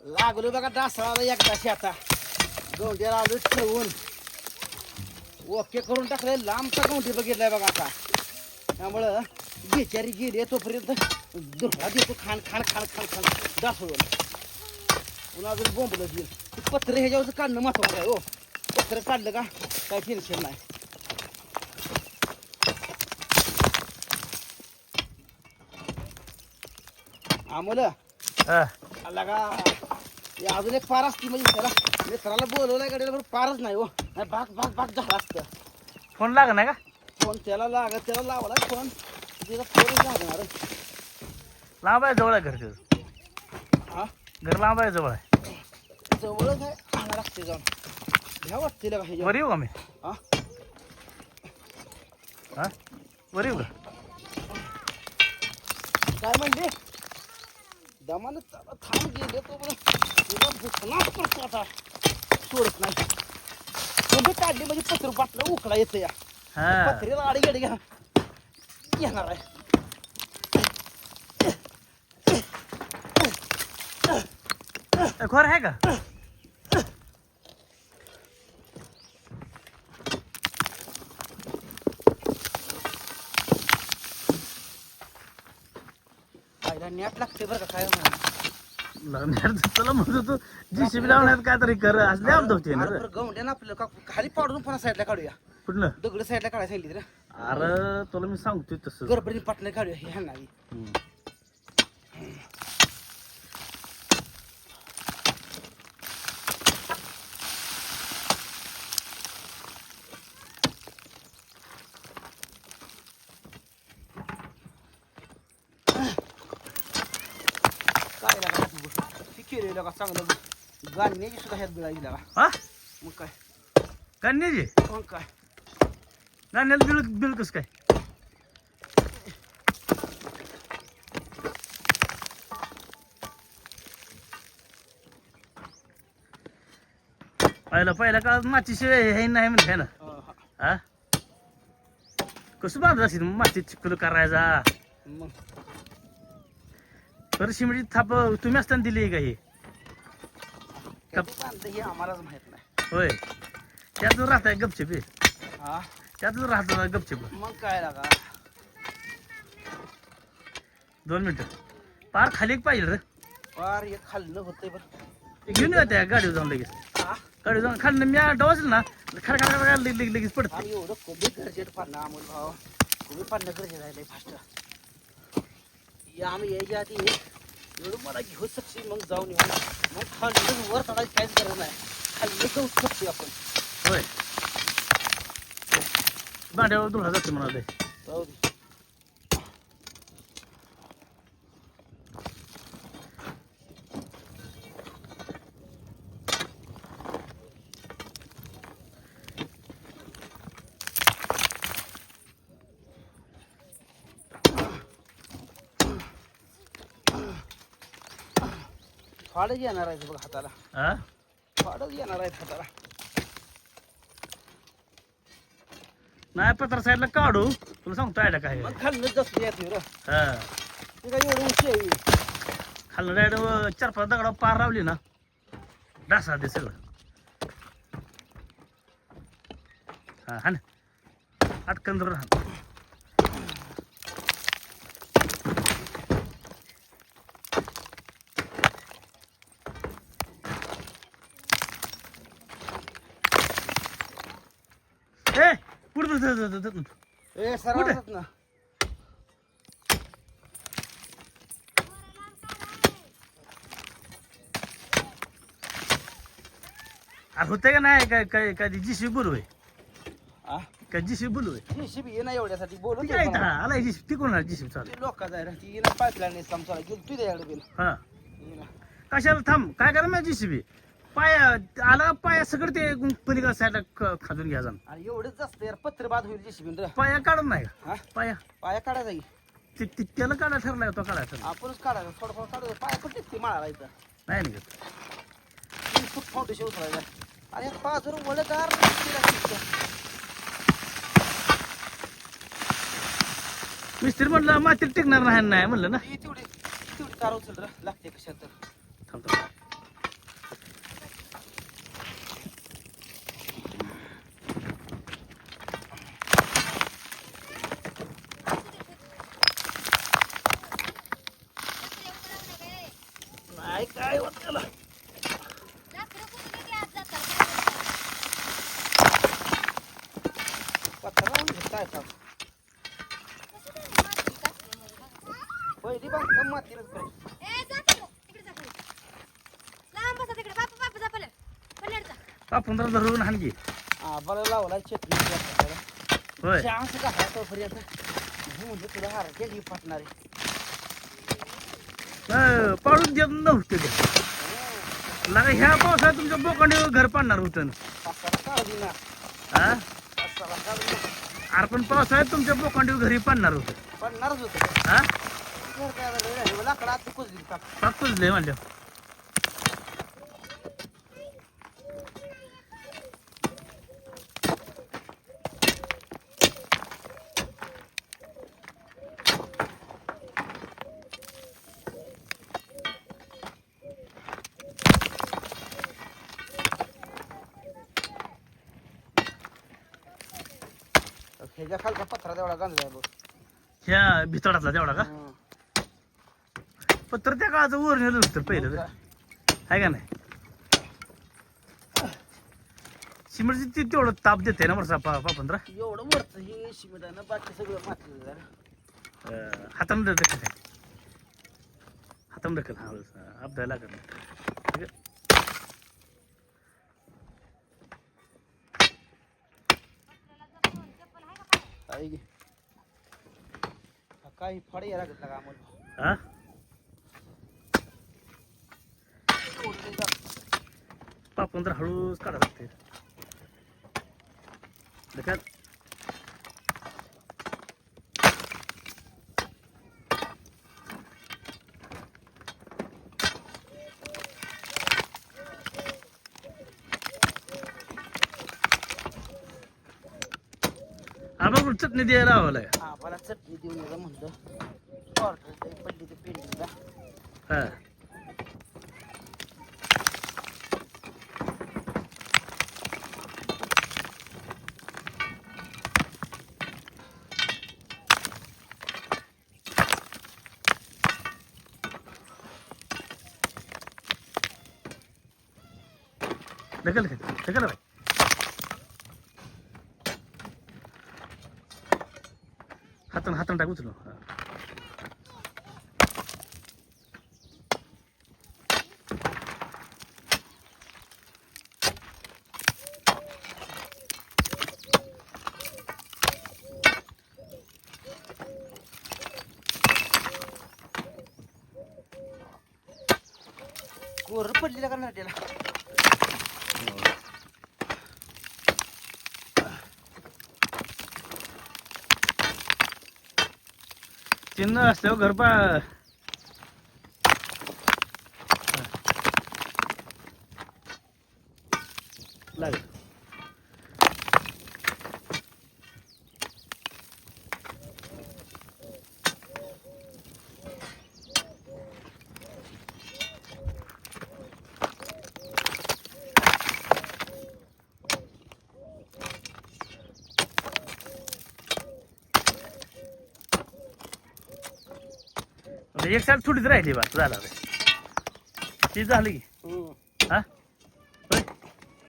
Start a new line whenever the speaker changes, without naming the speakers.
लागलो बघा डासळाला एकदाशी आता गवंड्याला आलो ठेवून. ओके करून टाकले लांबचा गवंडी बघितलाय बघा आता. त्यामुळं बेचारी गेली तोपर्यंत दुर्गा देतो खाण खाण खाण खाण खाण डासळून. पुन्हा अजून बोंबलं देईल. ते पत्र ह्याच्यावरचं काढणं महत्वाचं आहे हो. पत्र काढलं का काय टेन्शन नाही. आम्हाला
हा.
आला का? हे अजून एक पार असती म्हणजे त्याला मित्राला बोलवलंय गाडीला पण पारच नाही हो. नाही भाग भाग भाग झाला असतं.
फोन लाग ना का?
फोन त्याला लागत त्याला लावला फोन. तिला फोन लागणार.
लांब आहे जवळ आहे घर तुझं
हा?
घर लांब आहे जवळ आहे.
जवळच आहे. आणा लागते जाऊन. घ्या वाटते का ह्याच्या
वर येऊ का मी?
हा?
हा? वर येऊ का?
काय म्हणले? दमानं त्याला थांब गेले तो तुला भुकणार पडतो आता? सोडत नाही. कोणी काढली म्हणजे पत्र बाटलं उकडा येतं या.
हा.
पत्रीला आडी गाडी घ्या. येणार आहे.
खोर आहे का?
खायला नॅट लागते बरं का काय म्हणा
लग्नात तुला म्हणतो तू जीसीबी लावण्यात काहीतरी कर असले आमचं होते ना रे.
गवंड्या ना आपलं का खाली पाडून साईडला काढूया
कुठलं
दगड साईडला काढायला सांगितली रे
अरे तुला मी सांगतोय तसं
गरबडी पाटलं काढूया हे.
हम्म.
काय लागा ती केलेलं का चांगलं गाण्याची सुद्धा ह्यात बिळायची का
हा?
मग काय
कन्याची
मग काय
गाण्याला बिल बिल कसं काय? पहिला पहिल्या काळात मातीशिवाय हे नाही म्हणते ना?
हा?
कसं बांधत असेल माती चिखल करायचा?
मग?
तर शिमडी थाप तुम्ही असताना दिली का ही?
हे आम्हालाच माहीत नाही.
होय. त्यातच राहताय गपचिप हे.
हा?
त्यातच राहतो गपचिप.
मग काय लागा?
दोन मिनिटं. पार खाली एक पाहिजे रे.
फार एक खाल्लं होतंय बरं.
घेऊन येऊ त्या गाडीवर जाऊन लगेच.
हा?
गाडीवर जाऊन खाली मी डोसलं ना खड खड खड लगेच लगेच- पडत
एवढं कोबी गरजेचं पाडणं अमोल भाव कोबी पाडणं गरजेचं आहे फास्ट या आम्ही यायच्या आधी एवढं मला घेऊ शकशील मग जाऊन येऊ. मग खाल्लं वर चढायची काहीच गरज नाही. तर उठू शकतो आपण.
होय. भांड्यावर धुळा जाते म्हणा ते
जाऊ दे. फाडच येणार आहे बघ हाताला.
हा?
फाडच येणार आहेत हाताला.
नाही पत्र साईडला काढू. तुला सांगतो आयला काय
मग खाल्लं जास्त येते रे.
हा.
ते काय एवढं उंची आहे?
खाल्लं डायरेक्ट चार पाच दगडा पार लावली ना. डासा दे सगळं. हा हा ना. अटकन राहा ए पुढे
ए सर
कुठे?
ना.
होते का नाही? काय काय काय जीशी बोलू
हा
काय जीशी बोलू
जेसीबी ये ना एवढ्यासाठी बोलून
काय इथं? हा, आला जीशी टिकून चालेल
लोक जाय ती ये ना पाईपलाईन काम चालू गेली तुझ्या याकडे बिल
हा. कशाला थांब? काय करा माझी जीसीबी पाया आला पाया सगळं ते पलीकडे साईडला ख- खाजून घ्या जाण
आणि एवढंच जास्त यार पत्र बाद होईल जेसीबी
पाया काढत नाही का?
हा?
पाया.
पाया काढायचा की?
ते ते- त्याला काढा ठरलाय तो काढायचा
आपणच काढायचा थोडं थोडं काढायचं पाया कुठे ते माळाला इथं.
नाही निघत.
तीन फूट फाउंडेशन उचलायचं. आणि पाजर वडगार
मिस्त्री म्हटलं मातीत टिकणार नाही नाही म्हणलं ना.
ती तेवढी तेवढी तार उचल लागते कशात तर.
थांब थांब.
काय काय होत त्याला पत्रा का पहिली बांधकाम मातीनच करायची.
आपण जरा धरून हाण घे
हा बरं लावला चटणी आपल्याला.
होय.
चहाचं का म्हणजे तुला हार केली फाटणारे.
अं, पाडून देत नव्हते ते. लागा ह्या पावसाळ्यात तुमच्या बोकांडीवर घर पाडणार होतं. ना. हा? अरे पण पावसाळ्यात तुमच्या बोकांडीवर घरी पाडणार होतं.
पडणारच होतं.
हा?
लाकडं कुजली
पाक पुजले म्हणल्या
ह्याच्या खालचा पत्रा तेवढा बघ.
ह्या भितडातला तेवढा का?
हं.
पत्र त्या काळाचं ओरिजिनल होतं पहिलं तर. आहे का नाही? सिमेंटची ती तेवढं ताप देते ना बरं पा पापंद्रा?
एवढं वरचं हे शिमिट आहे ना बाकी सगळं माती जरा.
हातानं ढकल हातानं ढकल हा अपदायला लागत नाही
आएगी। गे काही फड यायला लागत का आम्हाला
हा?
एवढं जा-
हळूच काढा लागते ढकल आपण चटणी द्यायला हवं लागा
हा मला चटणी देऊन येतं म्हणलं ऑर्डर पडली ते पेंडिंगला
हा ढकल ढकल ढकल बाई हातानं हातानं टाक उचलू हा.
पडलेला का त्याला
चिन्ह असल्यावर घर पा लागेल. एक साल थोडीच राहिली बा झाला. ती झाली. की